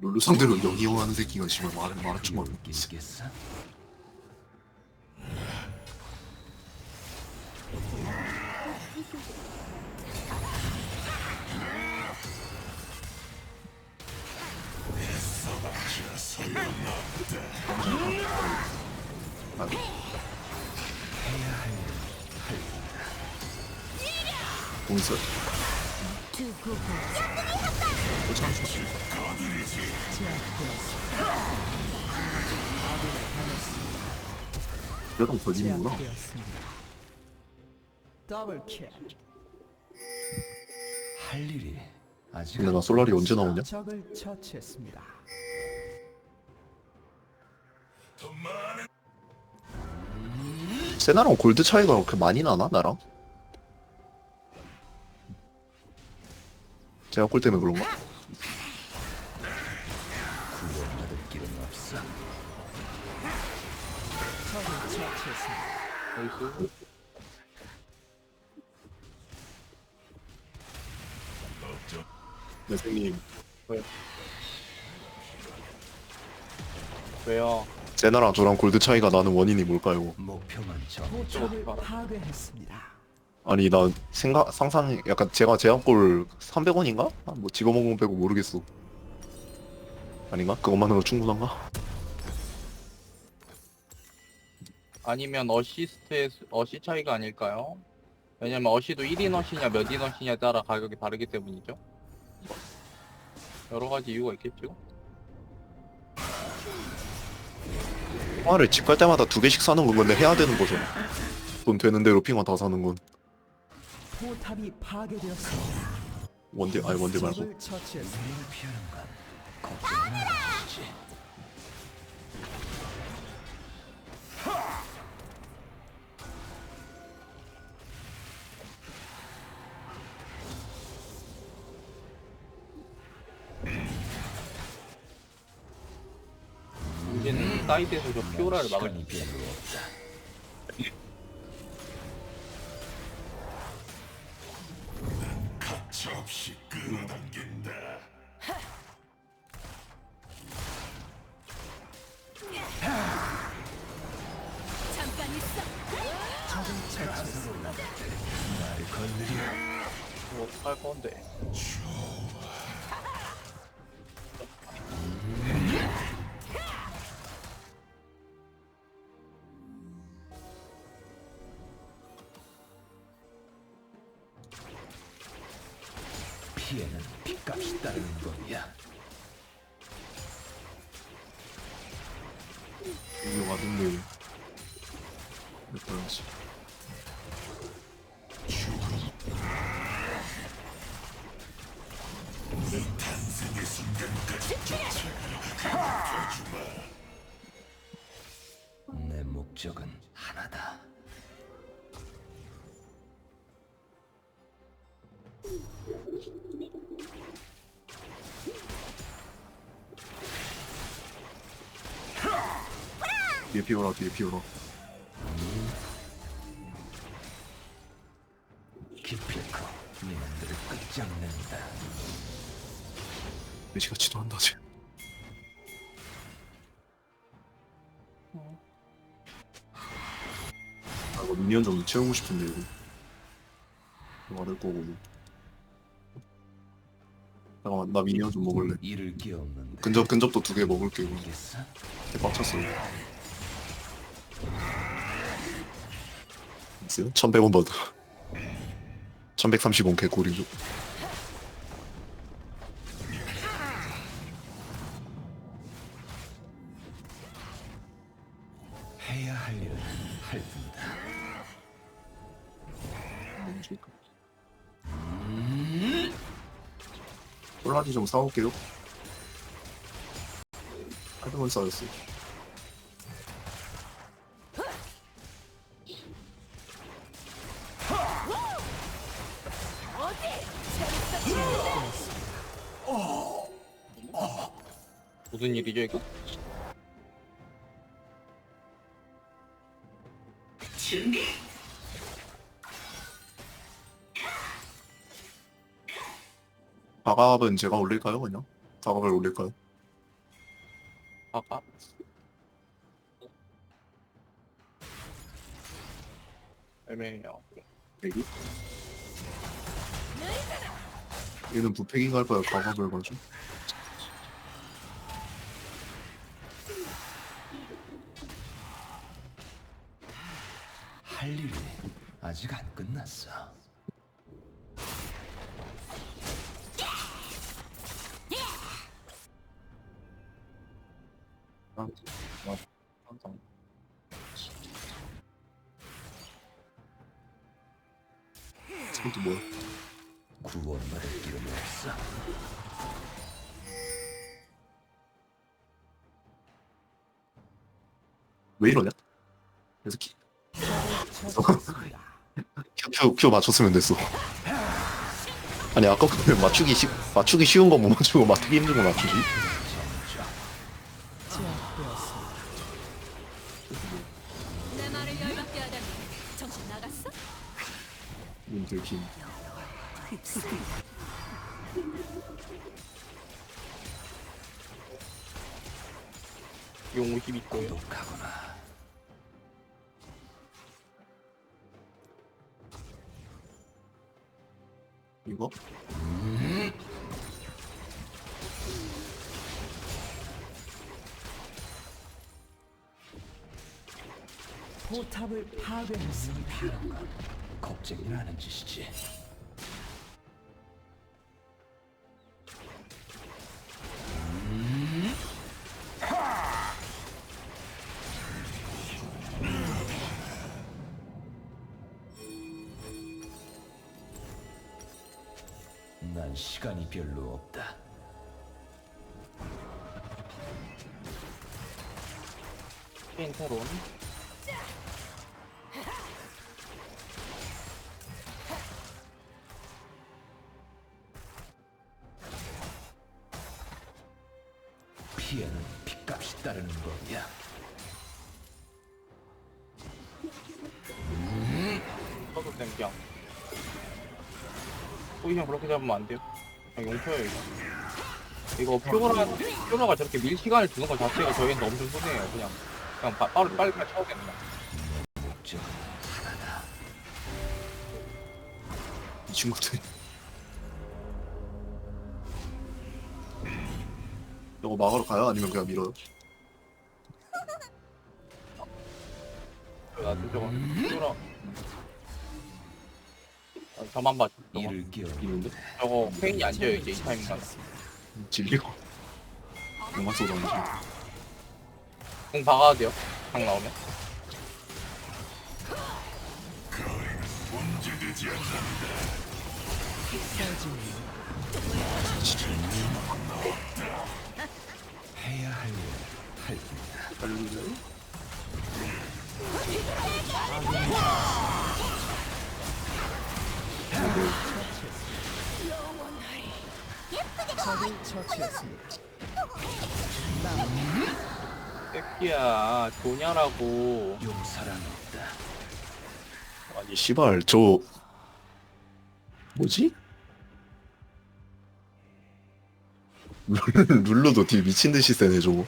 룰루 상대로 영이용하는 새끼가 지금 말 말았지 말. 있겠어? 그래도 걸리는구나. 제압되었습니다. 더블 킬. 할 일이 아직 근데 나 솔라리 언제 나오냐? 적을 처치했습니다. 세나랑 골드 차이가 그렇게 많이 나나 나랑? 제가 꼴 때문에 그런가? 나이스. 선생님 왜요? 세나랑 저랑 골드 차이가 나는 원인이 뭘까요? 목표만 정해. 포탑을 봐라. 파괴했습니다. 아니 나 생각 상상 약간 제가 제한골 300원인가? 뭐 직업원금 빼고 모르겠어. 아닌가? 그것만으로 충분한가? 아니면 어시스트의 수- 어시 차이가 아닐까요? 왜냐면 어시도 1인 어시냐 몇 인 어시냐에 따라 가격이 다르기 때문이죠. 여러 가지 이유가 있겠죠. 통화를 집 갈 때마다 두 개씩 사는 건 근데 해야 되는 거죠. 돈 되는 대로 핑화 다 사는 건 포탑이 파괴되었습니다. 원딜 아니 원딜 말고 적을 처치했습니다. 사이드에서 저 피오라를 막을 별로 없다. 가차없이 끌어당긴다. 잠깐 있어. 적을 처치했습니다. 날 건드려. 뭐 어떡할 건데. 이거 왔는데 몇 번이지? 내 목적은 피오라 뒤에 피오라 기필코 니놈들을 끝장낸다. 매시같이도 한다 쟤아 이거 미니언 좀 채우고 싶은데 이거 이거 받을 거고 뭐. 잠깐만 나 미니언 좀 먹을래. 근접 근접도 두 개 먹을게 이거 알겠어? 찼어 1100원 받아. 1130원 개꿀이죠. 해야 할 일은 할 뿐이다. 콜라지 좀 사올게요. 하드만 쌓였어 무슨 일이죠 이거? 바갑은 제가 올릴까요 그냥? 바갑을 올릴까요? 가까? 애매해요. 여기? 얘는 부패기가 할 거야 과거별 가지고 할 일이 아직 안 끝났어. 아, 항상. 이것도 뭐야 구원받을 길은 없어. 왜 이러냐? 그래서 키. 큐, 큐, 큐 맞췄으면 됐어 아니 아까 그냥 맞추기 쉬, 맞추기 쉬운 거 못 맞추고 맞추기 힘든 거 맞추지 제압되었습니다. 내 말을 열받게 하다니 정신 나갔어? 이건 들킴 용 52도요. 독하구나. 이거? 포탑을 파괴했습니다. 하는 건 겁쟁이라는 짓이지. 시간이 별로 없다. 페인테론. 그렇게 잡으면 안 돼요. 그냥 용표예요 이거. 이거 퓨어라 퓨어라가 저렇게 밀 시간을 주는 것 자체가 저희한테 엄청 손해예요. 그냥 그냥 바, 빠르 빨리 빨리 쳐야 됩니다. 이 친구들 이거 막으러 가요? 아니면 그냥 밀어요? 나도 저거 퓨어라. 아, 저만 봐. 저거. 이를 끼워 이는데? 저거 페인이 안 져요 이제 이 타이밍마다. 질리고 영화 쏘다 지공 박아야 돼요. 강 나오면. 해야 할 일을 할 뿐이다. 새끼야 없다. 아니 씨발 저 뭐지? 룰- 룰루도 딜 미친 듯이 세네 저거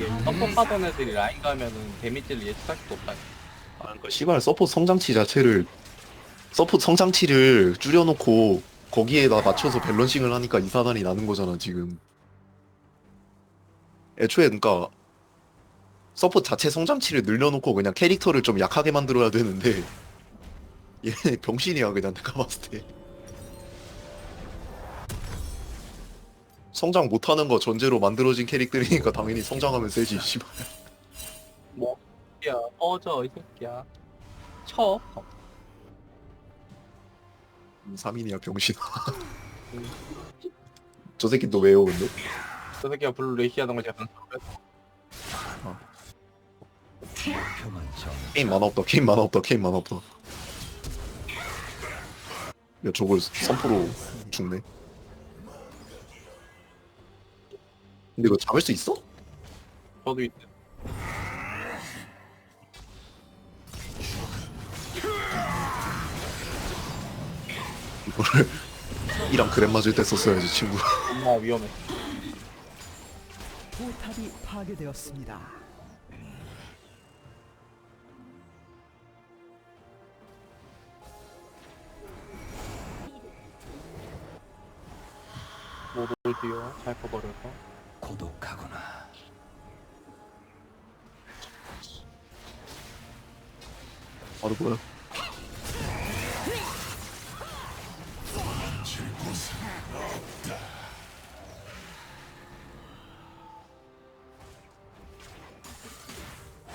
이게 서포 하던 애들이 라인 가면은 데미지를 예측할 수가 없다. 아 그러니까 서포트 성장치 자체를 서포트 성장치를 줄여놓고 거기에다 맞춰서 밸런싱을 하니까 이 사단이 나는 거잖아 지금 애초에 그러니까 서포트 자체 성장치를 늘려놓고 그냥 캐릭터를 좀 약하게 만들어야 되는데 얘 병신이야 그냥 내가 봤을 때 성장 못하는 거 전제로 만들어진 캐릭터이니까 당연히 성장하면 세지 씨발 뭐, 야, 꺼져, 이 새끼야. 쳐. 3인이야 병신아 저 새끼 또 왜요 근데? 저 새끼가 블루 레시 하던 걸 제가 정. 게임 만화 없다 게임 만화 없다 게임 만화 없다 야 저걸 선포로 죽네 근데 이거 잡을 수 있어? 저도 있 이거를 이랑 그랩 맞을 때 썼어야지 친구 존나 위험해. 포탑이 파괴되었습니다. 모두를 뒤어 잘 커버려서. 고독하구나. 바로 뭐야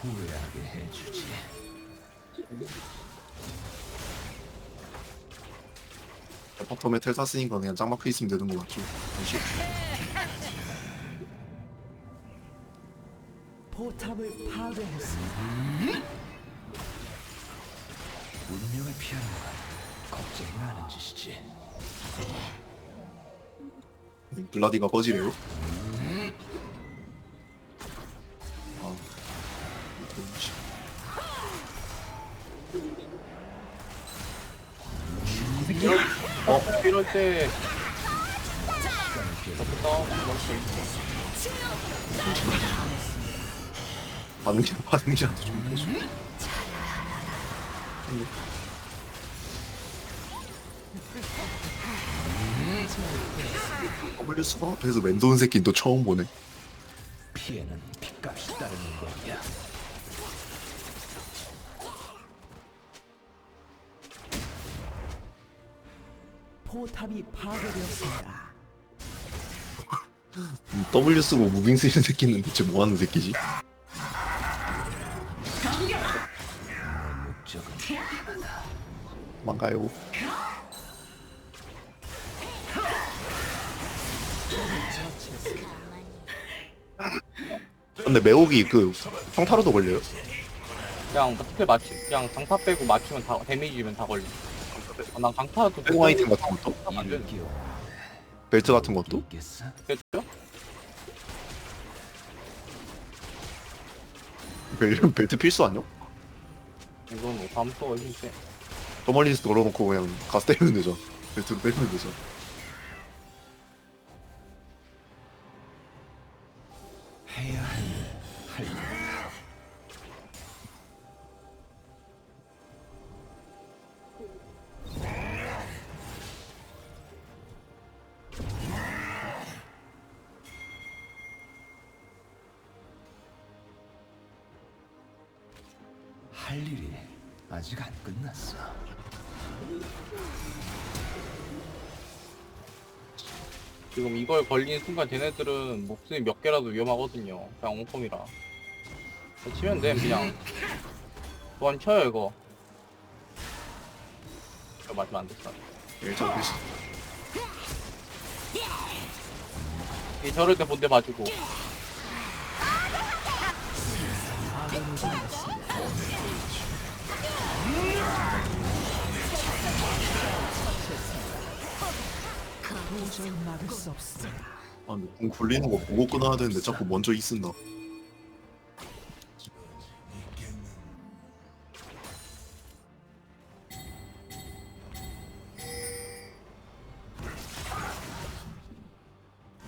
후회하게 해주지. 바텀에 텔 샀으니까 그냥 짱 막혀 있으면 되는 거 맞죠? 잠시 포탑을 파괴했습니다. 운명을 피하는 건 겁쟁이 하는 짓이지. 블라디가 꺼지래요? 아 씨. 어? 이럴 때. 좋다. 반응 반응이라도 좀 해줘 W 수가 앞에서 멘돈 새끼 또 처음 보네 피해는 핏값이 따르는 거야. 포탑이 파괴되었습니다. 음, W 쓰고 무빙 쓰는 새끼는 대체 뭐 하는 새끼지? 망가요 근데 매혹이 그 평타로도 걸려요? 그냥 스킬 맞추, 그냥 강타 빼고 맞추면 다, 데미지 주면 다 걸려. 아, 난 강타도 빼고 아이템 같은 것도? 안 되는 벨트 같은 것도? 됐죠? 벨, 벨트 필수 아니야? 이건 뭐 다음 또 어딘데? 저 멀리서 걸어놓고 그냥 가서 때리면 되죠. 벨트로 때리면 되죠 걸리는 순간 쟤네들은 목숨이 몇 개라도 위험하거든요. 그냥 옹폼이라. 치면 돼, 그냥. 또한 쳐요, 이거. 이거 맞으면 안 됐어. 일자 필수 이 저럴 때 본대 봐주고. 아 근데 공 굴리는 거 보고 끊어야 되는데 자꾸 먼저 이 쓴다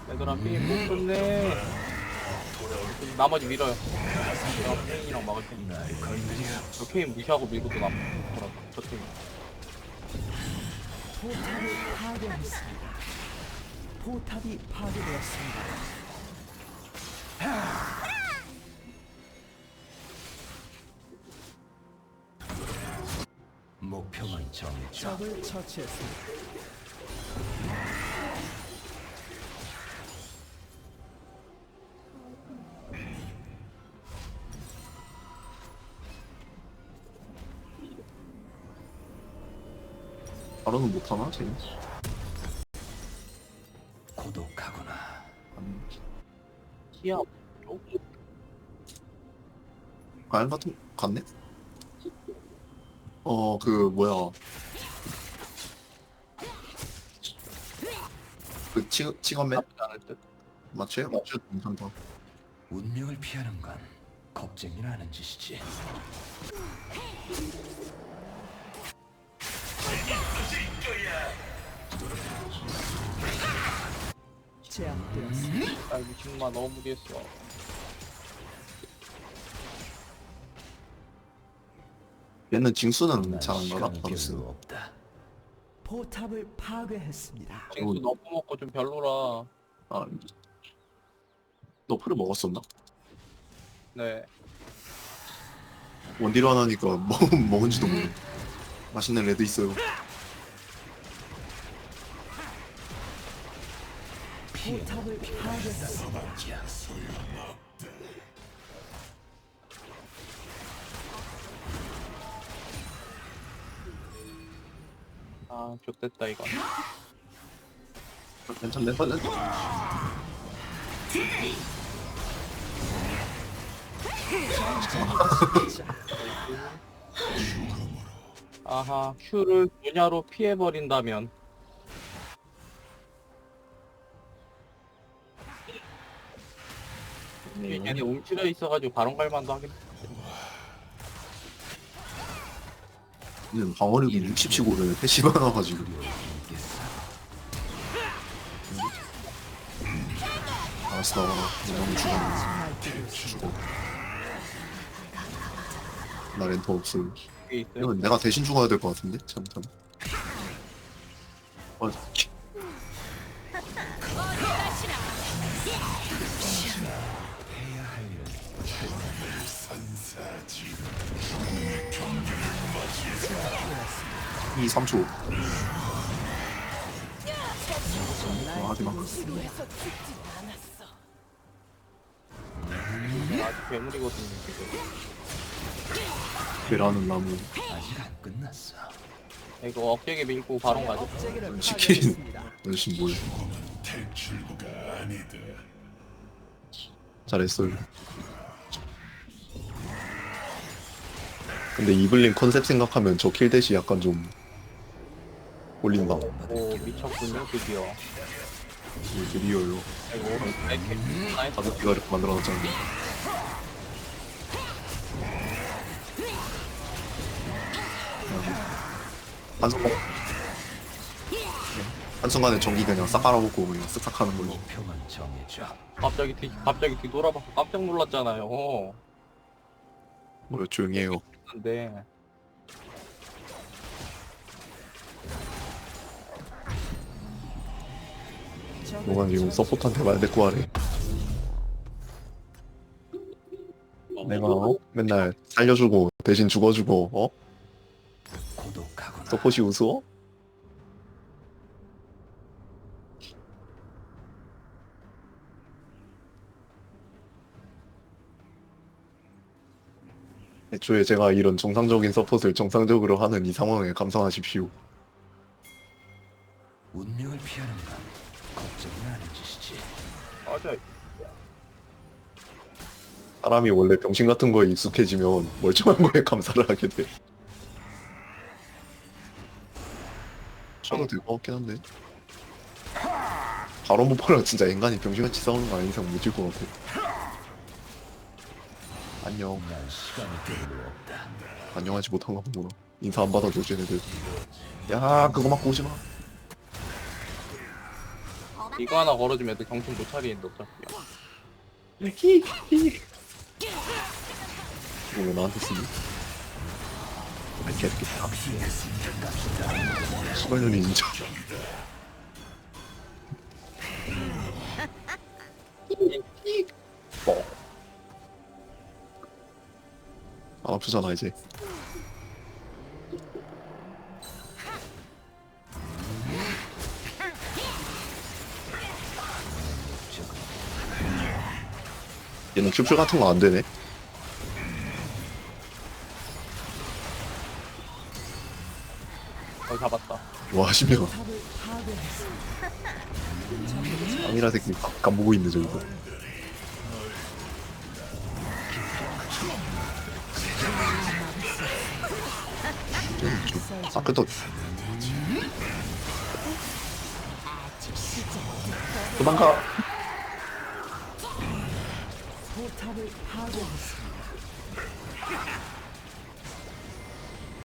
얘들아, 삐못 좋네. 나머지 밀어요. 내가 페인이랑 막을 테니. 날 건드려. 저 케인 무시하고 밀고 또 남. 뭐라, 저 케인. 포탑이 파괴되었습니다. 목표만 정해줘. 적을 처치했습니다. 바로는 못하나 쟤는? 키야. 어? 과연 같은 같네? 어 그 뭐야 그 치, 치건맨? 나쁘지 않을 듯. 맞춰요? 맞춰도 괜찮다 운명을 피하는 건 겁쟁이라는 짓이지. 야 미친놈아 너무 무리했어 얘는 징수는 난잘안 가나? 바루스. 없다. 포탑을 파괴했습니다. 징수 너무 먹고 좀 별로라 아, 너프를 먹었었나? 네 원딜원 하니까 먹, 먹은지도 모르 맛있는 레드 있어요. 포탑을. 아 좋됐다 이거 괜찮네. 괜찮네. 아하 큐를 분야로 피해버린다면 얘네 움츠려 있어가지고 바론 갈만도 하긴 얘는 방어력이 60치고 왜 패시브 하나 가지고. 알았어. 너무 죽어. 죽어. 나 렌터 없음. 있어요 이건 내가 대신 죽어야 될 것 같은데? 잠깐. 어, 3초. 아, 하지마. 아직 괴물이거든요 지금 계란은 나무. 아직 안 끝났어. 이거 억제게 밀고 바론 가죠 치킨. 파괴했습니다. 너씨 뭐야? 잘했어요. 근데 이블린 컨셉 생각하면 저 킬대시 약간 좀 올린다. 오 미쳤군요 드디어 이게 리어요. 이거 이렇게 나이스 가볍게가 이렇게 만들어놨잖아. 한순간 한순간에 전기 그냥 싹 깔아먹고 그냥 쓱싹 하는 걸로. 목표만 정해줘. 갑자기 뒤 갑자기 뒤 돌아봐서 깜짝 놀랐잖아요 뭐야 조용히 해요. 근데 뭐가 지금 서포트한테 말 데리고 하래. 내가 어? 맨날 살려주고 대신 죽어주고 어? 고독하구나. 서폿이 우스워? 애초에 제가 이런 정상적인 서폿을 정상적으로 하는 이 상황에 감상하십시오. 사람이 원래 병신 같은 거에 익숙해지면 멀쩡한 거에 감사를 하게 돼. 쳐도 될 것 같긴 한데. 바로 못보랑 진짜 인간이 병신같이 싸우는 거 아닌 이상 못 질 것 같아. 안녕. 안녕하지 못한가 보구나. 인사 안 받아줘, 쟤네들. 야, 그거 맞고 오지 마. 이거 하나 걸어주면 애들 정신 못 차리는데 어차피 이거 왜 나한테 쓰니? 아, 개새끼다. 시발년이 진짜. 어. 안 아프잖아, 이제. 얘는 큐플 같은 거 안 되네. 어 잡았다 와, 심해가. 깡이라 새끼 감- 감보고 있네, 저기서. 아까도 도망가.